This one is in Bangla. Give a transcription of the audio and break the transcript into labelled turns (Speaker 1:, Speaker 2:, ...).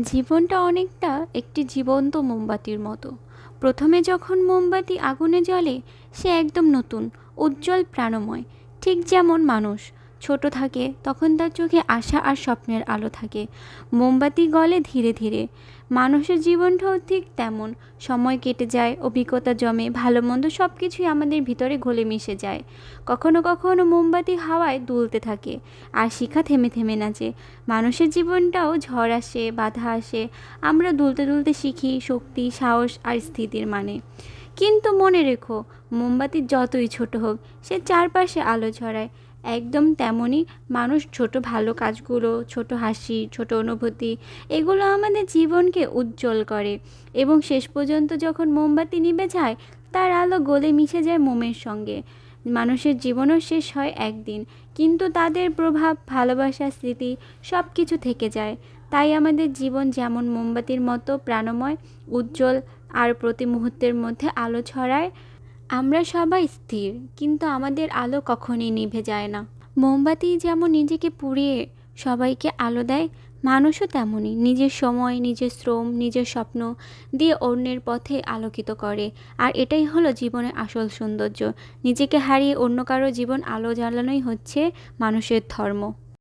Speaker 1: জীবনটা অনেকটা একটি জীবন্ত মোমবাতির মতো। প্রথমে যখন মোমবাতি আগুনে জ্বলে, সে একদম নতুন, উজ্জ্বল প্রাণময়, ঠিক যেমন মানুষ। ছোট থাকে, তখন তার চোখে আশা আর স্বপ্নের আলো থাকে। মোমবাতি গলে ধীরে ধীরে। মানুষের জীবনটাও ঠিক তেমন। সময় কেটে যায়, অভিজ্ঞতা জমে, ভালো মন্দ সব কিছুই আমাদের ভিতরে ঘোলে মিশে যায়। কখনো কখনো মোমবাতি হাওয়ায় দুলতে থাকে, আর শিখা থেমে থেমে নাচে। মানুষের জীবনটাও ঝড় আসে, বাধা আসে। আমরা দুলতে দুলতে শিখি, শক্তি, সাহস আর স্থিতির মানে। কিন্তু মনে রেখো, মোমবাতি যতই ছোট হোক, সে চারপাশে আলো ছড়ায়। একদম তেমনই মানুষ ছোট ভালো কাজগুলো, ছোট হাসি, ছোট অনুভূতি, এগুলো আমাদের জীবনকে উজ্জ্বল করে। এবং শেষ পর্যন্ত যখন মোমবাতি নিভে যায়, তার আলো গলে মিশে যায় মোমের সঙ্গে। মানুষের জীবনও শেষ হয় একদিন। কিন্তু তাদের প্রভাব, ভালোবাসা, স্মৃতি সব কিছু থেকে যায়। তাই আমাদের জীবন যেমন মোমবাতির মতো প্রাণময়, উজ্জ্বল আর প্রতি মুহূর্তের মধ্যে আলো ছড়ায়, আমরা সবাই স্থির, কিন্তু আমাদের আলো কখনই নিভে যায় না। মোমবাতি যেমন নিজেকে পুড়িয়ে সবাইকে আলো দেয় মানুষও তেমনই নিজের সময়, নিজের শ্রম, নিজের স্বপ্ন দিয়ে অন্যের পথে আলোকিত করে। আর এটাই হলো জীবনের আসল সৌন্দর্য। নিজেকে হারিয়ে অন্য কারও জীবন আলো জ্বালানোই হচ্ছে মানুষের ধর্ম।